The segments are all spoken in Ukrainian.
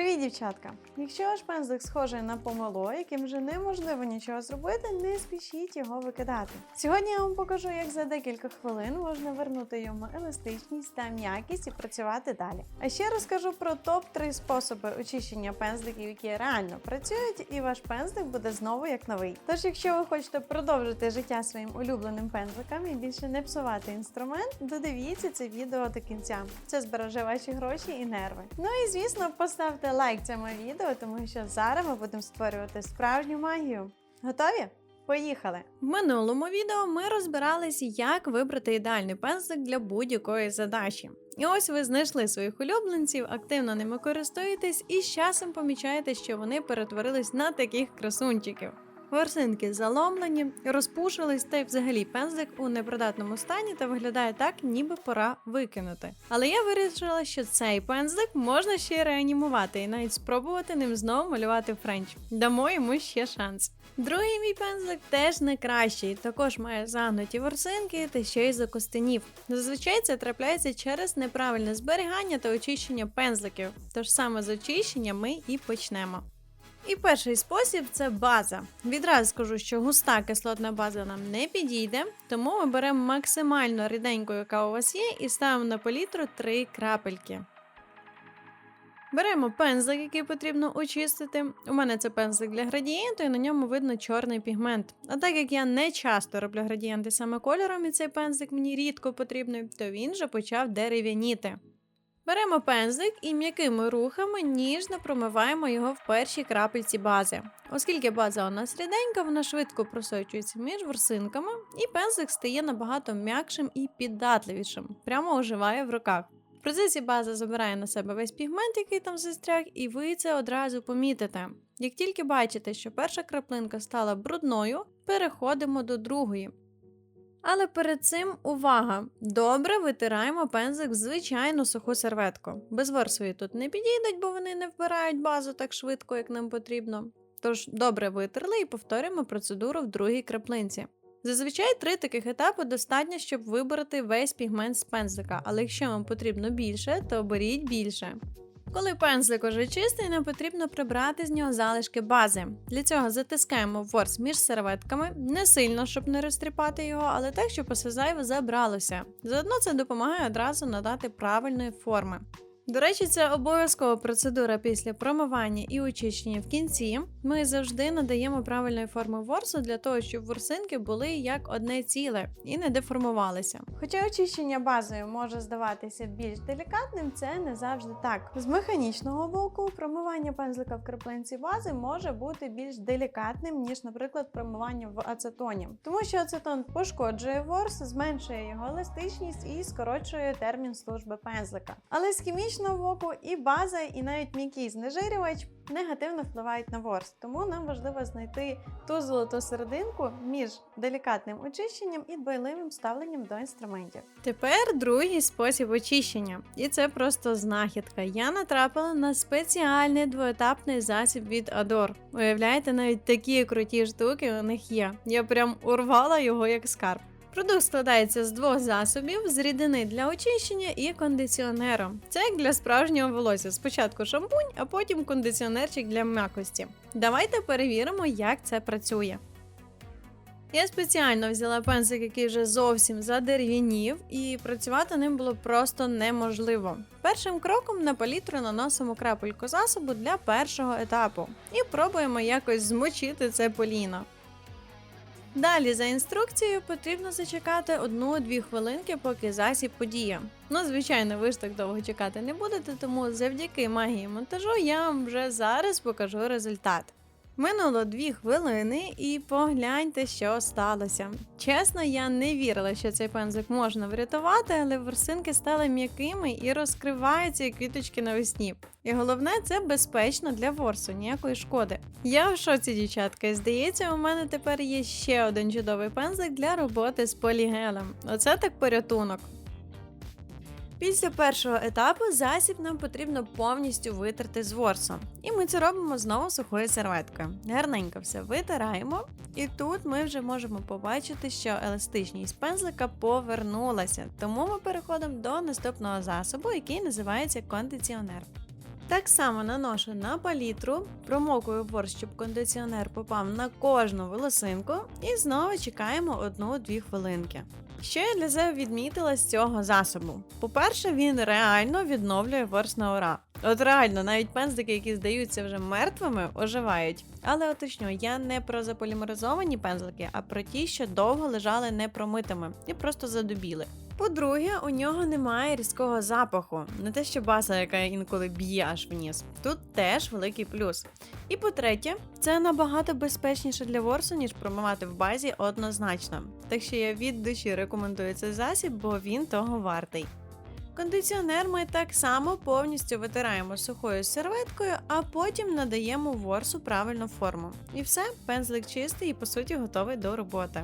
Привіт, дівчатка! Якщо ваш пензлик схожий на помело, яким вже неможливо нічого зробити, не спішіть його викидати. Сьогодні я вам покажу, як за декілька хвилин можна вернути йому еластичність та м'якість і працювати далі. А ще розкажу про топ-3 способи очищення пензликів, які реально працюють, і ваш пензлик буде знову як новий. Тож, якщо ви хочете продовжити життя своїм улюбленим пензликам і більше не псувати інструмент, додивіться це відео до кінця. Це збереже ваші гроші і нерви. Ну і звісно, поставте лайк цьому відео, тому що зараз ми будемо створювати справжню магію. Готові? Поїхали! В минулому відео ми розбиралися, як вибрати ідеальний пензлик для будь-якої задачі. І ось ви знайшли своїх улюбленців, активно ними користуєтесь і з часом помічаєте, що вони перетворились на таких красунчиків. Ворсинки заломлені, розпушились, та й взагалі пензлик у непридатному стані та виглядає так, ніби пора викинути. Але я вирішила, що цей пензлик можна ще й реанімувати і навіть спробувати ним знову малювати френч. Дамо йому ще шанс. Другий мій пензлик теж не кращий, також має загнуті ворсинки та ще й закостенів. Зазвичай це трапляється через неправильне зберігання та очищення пензликів. Тож саме з очищення ми і почнемо. І перший спосіб це база. Відразу скажу, що густа кислотна база нам не підійде, тому ми беремо максимально ріденьку, яка у вас є, і ставимо на палітру 3 крапельки. Беремо пензлик, який потрібно очистити. У мене це пензлик для градієнту, і на ньому видно чорний пігмент. А так як я не часто роблю градієнти саме кольором, і цей пензлик мені рідко потрібний, то він вже почав дерев'яніти. Беремо пензлик і м'якими рухами ніжно промиваємо його в першій крапельці бази. Оскільки база у нас ріденька, вона швидко просочується між ворсинками, і пензлик стає набагато м'якшим і піддатливішим, прямо оживає в руках. В процесі база забирає на себе весь пігмент, який там застряг, і ви це одразу помітите. Як тільки бачите, що перша краплинка стала брудною, переходимо до другої. Але перед цим увага! Добре витираємо пензлик в звичайну суху серветку. Без ворсові тут не підійдуть, бо вони не вбирають базу так швидко, як нам потрібно. Тож добре витерли і повторюємо процедуру в другій краплинці. Зазвичай три таких етапи достатньо, щоб вибрати весь пігмент з пензлика, але якщо вам потрібно більше, то беріть більше. Коли пензлик уже чистий, нам потрібно прибрати з нього залишки бази. Для цього затискаємо ворс між серветками, не сильно, щоб не розтріпати його, але так, щоб усе забралося. Заодно це допомагає одразу надати правильної форми. До речі, це обов'язкова процедура після промивання і очищення в кінці. Ми завжди надаємо правильної форми ворсу для того, щоб ворсинки були як одне ціле і не деформувалися. Хоча очищення базою може здаватися більш делікатним, це не завжди так. З механічного боку промивання пензлика в краплинці бази може бути більш делікатним, ніж, наприклад, промивання в ацетоні, тому що ацетон пошкоджує ворс, зменшує його еластичність і скорочує термін служби пензлика. Але з хімічного боку і база, і навіть м'який знежирювач негативно впливають на ворс. Тому нам важливо знайти ту золоту серединку між делікатним очищенням і дбайливим ставленням до інструментів. Тепер другий спосіб очищення, і це просто знахідка. Я натрапила на спеціальний двоетапний засіб від Ador. Уявляєте, навіть такі круті штуки у них є. Я прям урвала його як скарб. Продукт складається з двох засобів: з рідини для очищення і кондиціонеру. Це як для справжнього волосся. Спочатку шампунь, а потім кондиціонерчик для м'якості. Давайте перевіримо, як це працює. Я спеціально взяла пензик, який вже зовсім задерев'янів, і працювати ним було просто неможливо. Першим кроком на палітру наносимо крапельку засобу для першого етапу і пробуємо якось змочити це поліно. Далі, за інструкцією, потрібно зачекати 1-2 хвилинки, поки засіб подіє. Ну, звичайно, ви ж так довго чекати не будете, тому завдяки магії монтажу я вам вже зараз покажу результат. Минуло 2 хвилини і погляньте, що сталося. Чесно, я не вірила, що цей пензик можна врятувати, але ворсинки стали м'якими і розкриваються як квіточки навесні. І головне, це безпечно для ворсу, ніякої шкоди. Я в шоці, дівчатка, і здається, у мене тепер є ще один чудовий пензик для роботи з полігелем. Оце так порятунок. Після першого етапу засіб нам потрібно повністю витерти з ворсом. І ми це робимо знову сухою серветкою. Гарненько все витираємо, і тут ми вже можемо побачити, що еластичність пензлика повернулася. Тому ми переходимо до наступного засобу, який називається кондиціонер. Так само наношу на палітру, промокую ворс, щоб кондиціонер попав на кожну волосинку, і знову чекаємо 1-2 хвилинки. Що я для себе відмітила з цього засобу? По-перше, він реально відновлює ворс на ура. От реально, навіть пензлики, які здаються вже мертвими, оживають. Але уточню, я не про заполімеризовані пензлики, а про ті, що довго лежали непромитими і просто задубіли. По-друге, у нього немає різкого запаху, не те, що баса, яка інколи б'є аж вниз. Тут теж великий плюс. І по-третє, це набагато безпечніше для ворсу, ніж промивати в базі однозначно. Так що я від душі рекомендую цей засіб, бо він того вартий. Кондиціонер ми так само повністю витираємо сухою серветкою, а потім надаємо ворсу правильну форму. І все, пензлик чистий і по суті готовий до роботи.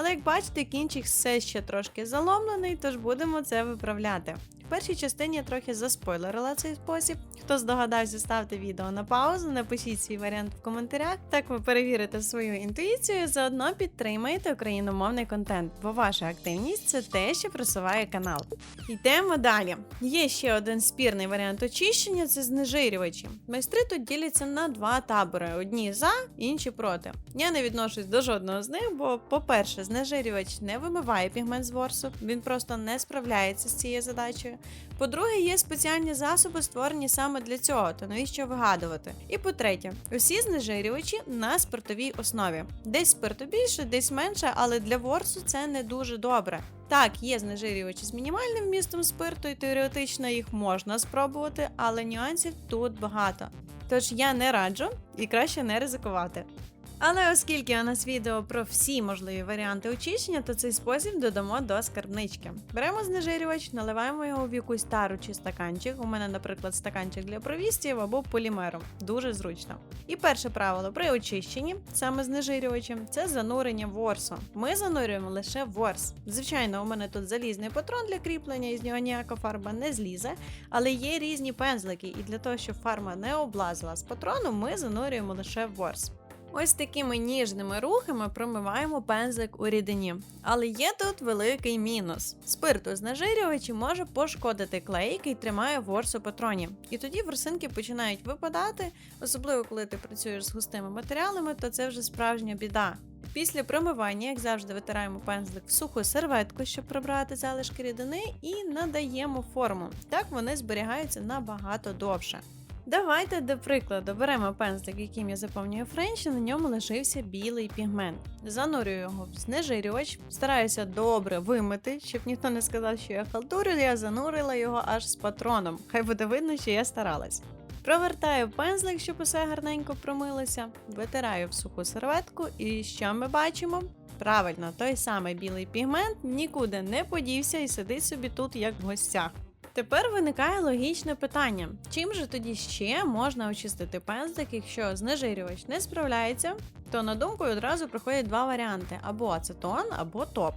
Але як бачите, кінчик все ще трошки заломлений, тож будемо це виправляти. Першій частині я трохи заспойлерила цей спосіб. Хто здогадався, ставте відео на паузу, напишіть свій варіант в коментарях. Так ви перевірите свою інтуїцію, заодно підтримаєте україномовний контент, бо ваша активність це те, що просуває канал. Йдемо далі. Є ще один спірний варіант очищення це знежирювачі. Майстри тут діляться на два табори: одні за, інші проти. Я не відношусь до жодного з них, бо, по-перше, знежирювач не вимиває пігмент з ворсу, він просто не справляється з цією задачею. По-друге, є спеціальні засоби, створені саме для цього, то навіщо вигадувати. І по-третє, усі знежирювачі на спиртовій основі. Десь спирту більше, десь менше, але для ворсу це не дуже добре. Так, є знежирювачі з мінімальним вмістом спирту, і теоретично їх можна спробувати, але нюансів тут багато. Тож я не раджу і краще не ризикувати. Але оскільки у нас відео про всі можливі варіанти очищення, то цей спосіб додамо до скарбнички. Беремо знежирювач, наливаємо його в якусь тару чи стаканчик. У мене, наприклад, стаканчик для провістів або полімером. Дуже зручно. І перше правило при очищенні, саме знежирювачем, це занурення ворсу. Ми занурюємо лише ворс. Звичайно, у мене тут залізний патрон для кріплення, і з нього ніяка фарба не злізе, але є різні пензлики, і для того, щоб фарба не облазила з патрону, ми занурюємо лише ворс. Ось такими ніжними рухами промиваємо пензлик у рідині. Але є тут великий мінус. Спирт у знежирювачі може пошкодити клей, який тримає ворс у патроні. І тоді ворсинки починають випадати, особливо коли ти працюєш з густими матеріалами, то це вже справжня біда. Після промивання, як завжди, витираємо пензлик в суху серветку, щоб прибрати залишки рідини, і надаємо форму. Так вони зберігаються набагато довше. Давайте до прикладу беремо пензлик, яким я заповнюю френч, на ньому лишився білий пігмент. Занурюю його в знежирювач, стараюся добре вимити, щоб ніхто не сказав, що я халтурю, я занурила його аж з патроном. Хай буде видно, що я старалась. Провертаю пензлик, щоб усе гарненько промилося, витираю в суху серветку, і що ми бачимо? Правильно, той самий білий пігмент нікуди не подівся і сидить собі тут, як в гостях. Тепер виникає логічне питання: чим же тоді ще можна очистити пензлик, якщо знежирювач не справляється, то на думку одразу приходять два варіанти: або ацетон, або топ.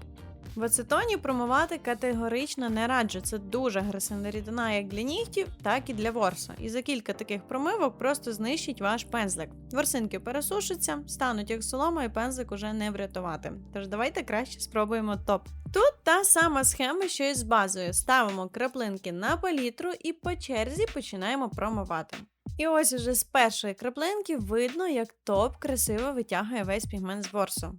В ацетоні промивати категорично не раджу. Це дуже агресивна рідина як для нігтів, так і для ворса. І за кілька таких промивок просто знищить ваш пензлик. Ворсинки пересушаться, стануть як солома, і пензлик уже не врятувати. Тож давайте краще спробуємо топ. Тут та сама схема, що і з базою. Ставимо краплинки на палітру і по черзі починаємо промивати. І ось уже з першої краплинки видно, як топ красиво витягує весь пігмент з ворсу.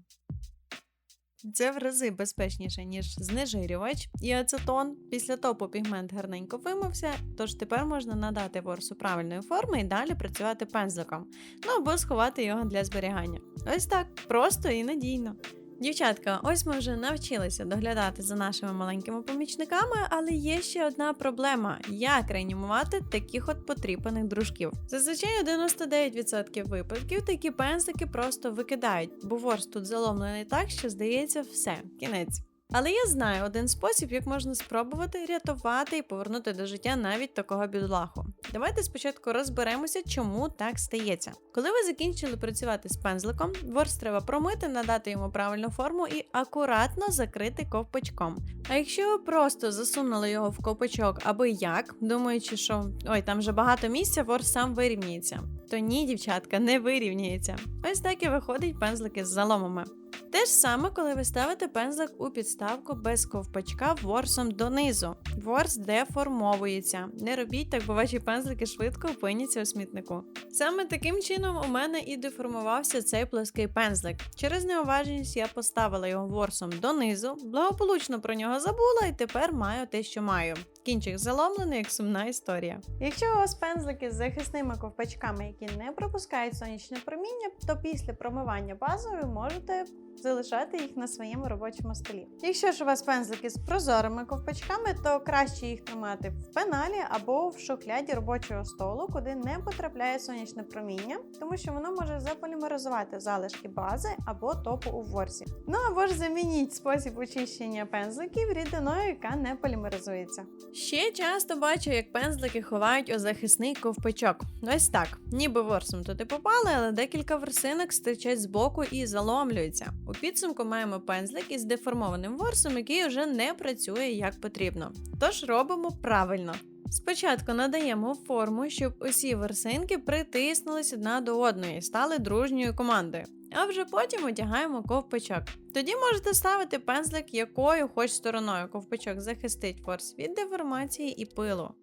Це в рази безпечніше, ніж знежирювач і ацетон. Після топу пігмент гарненько вимився, тож тепер можна надати ворсу правильної форми і далі працювати пензликом. Ну або сховати його для зберігання. Ось так, просто і надійно. Дівчатка, ось ми вже навчилися доглядати за нашими маленькими помічниками, але є ще одна проблема: як реанімувати таких от потріпаних дружків. Зазвичай у 99% випадків такі пензлики просто викидають, бо ворс тут заломлений так, що здається, все, кінець. Але я знаю один спосіб, як можна спробувати рятувати і повернути до життя навіть такого бідолаху. Давайте спочатку розберемося, чому так стається. Коли ви закінчили працювати з пензликом, ворс треба промити, надати йому правильну форму і акуратно закрити ковпачком. А якщо ви просто засунули його в ковпачок аби як, думаючи, що ой, там вже багато місця, ворс сам вирівняється, то ні, дівчатка, не вирівнюється. Ось так і виходить пензлики з заломами. Те ж саме, коли ви ставите пензлик у підставку без ковпачка ворсом донизу. Ворс деформовується. Не робіть так, бо ваші пензлики швидко опиняться у смітнику. Саме таким чином у мене і деформувався цей плоский пензлик. Через неуважність я поставила його ворсом донизу, благополучно про нього забула і тепер маю те, що маю. Кінчик заломлений, як сумна історія. Якщо у вас пензлики з захисними ковпачками, які не пропускають сонячне проміння, то після промивання базою можете залишати їх на своєму робочому столі. Якщо ж у вас пензлики з прозорими ковпачками, то краще їх тримати в пеналі або в шухляді робочого столу, куди не потрапляє сонячне проміння, тому що воно може заполімеризувати залишки бази або топу у ворсі. Ну або ж замініть спосіб очищення пензликів рідиною, яка не полімеризується. Ще часто бачу, як пензлики ховають у захисний ковпачок. Ось так, ніби ворсом туди попали, але декілька ворсинок стирчать збоку і заломлюються. У підсумку маємо пензлик із деформованим ворсом, який вже не працює як потрібно. Тож робимо правильно. Спочатку надаємо форму, щоб усі ворсинки притиснулись одна до одної і стали дружньою командою. А вже потім одягаємо ковпачок. Тоді можете ставити пензлик якою хоч стороною. Ковпачок захистить ворс від деформації і пилу.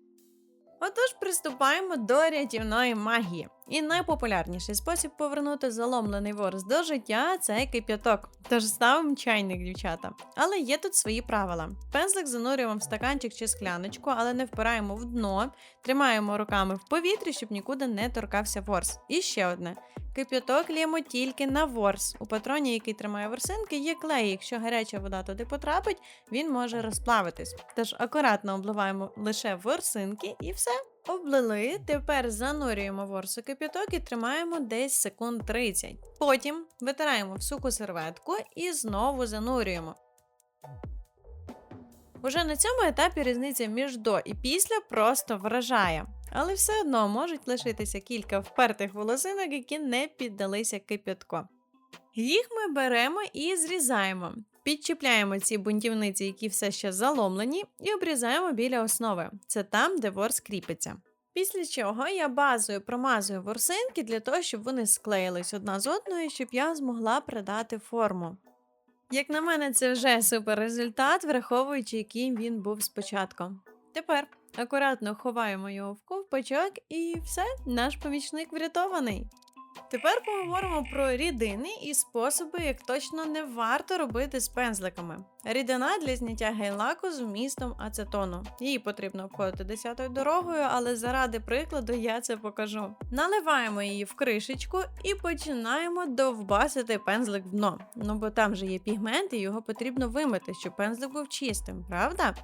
Отож, приступаємо до рятівної магії. І найпопулярніший спосіб повернути заломлений ворс до життя це кип'яток. Тож ставимо чайник, дівчата. Але є тут свої правила. Пензлик занурюємо в стаканчик чи скляночку, але не впираємо в дно, тримаємо руками в повітрі, щоб нікуди не торкався ворс. І ще одне: кип'яток лємо тільки на ворс. У патроні, який тримає ворсинки, є клей. Якщо гаряча вода туди потрапить, він може розплавитись. Тож акуратно обливаємо лише ворсинки і все. Облили, тепер занурюємо ворсу кип'яток і тримаємо десь секунд 30. Потім витираємо в суху серветку і знову занурюємо. Уже на цьому етапі різниця між до і після просто вражає. Але все одно можуть лишитися кілька впертих волосинок, які не піддалися кип'ятку. Їх ми беремо і зрізаємо. Підчіпляємо ці бунтівниці, які все ще заломлені, і обрізаємо біля основи. Це там, де ворс кріпиться. Після чого я базою промазую ворсинки для того, щоб вони склеїлись одна з одною, щоб я змогла придати форму. Як на мене, це вже супер результат, враховуючи, яким він був спочатку. Тепер акуратно ховаємо його в ковпачок, і все, наш помічник врятований. Тепер поговоримо про рідини і способи, як точно не варто робити з пензликами. Рідина для зняття гейлаку з вмістом ацетону. Її потрібно обходити десятою дорогою, але заради прикладу я це покажу. Наливаємо її в кришечку і починаємо довбасити пензлик в дно. Ну бо там же є пігмент, і його потрібно вимити, щоб пензлик був чистим, правда?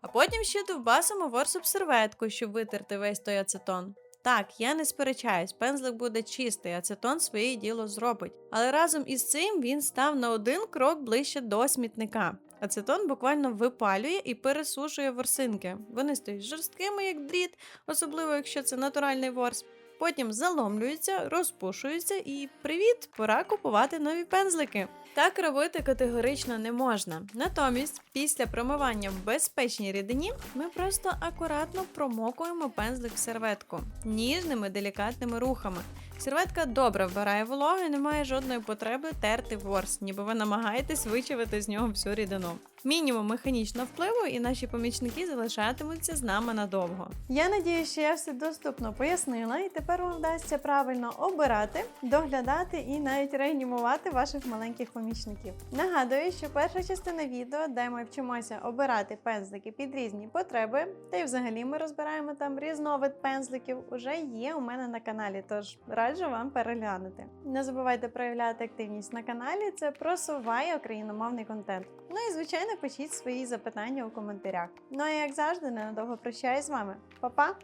А потім ще довбасимо ворс об серветку, щоб витерти весь той ацетон. Так, я не сперечаюсь, пензлик буде чистий, ацетон своє діло зробить. Але разом із цим він став на один крок ближче до смітника. Ацетон буквально випалює і пересушує ворсинки. Вони стають жорсткими, як дріт, особливо якщо це натуральний ворс. Потім заломлюються, розпушуються і привіт, пора купувати нові пензлики. Так робити категорично не можна. Натомість, після промивання в безпечній рідині, ми просто акуратно промокуємо пензлик в серветку ніжними делікатними рухами. Серветка добре вбирає вологу і не має жодної потреби терти ворс, ніби ви намагаєтесь вичавити з нього всю рідину. Мінімум механічного впливу, і наші помічники залишатимуться з нами надовго. Я надію, що я все доступно пояснила, і тепер вам вдасться правильно обирати, доглядати і навіть реанімувати ваших маленьких помічників. Нагадую, що перша частина відео, де ми вчимося обирати пензлики під різні потреби, та й взагалі ми розбираємо там різновид пензликів, уже є у мене на каналі, тож раджу вам переглянути. Не забувайте проявляти активність на каналі, це просуває україномовний контент. Ну і звичайно, пишіть свої запитання у коментарях. Ну а як завжди, ненадовго прощаюсь з вами. Па-па!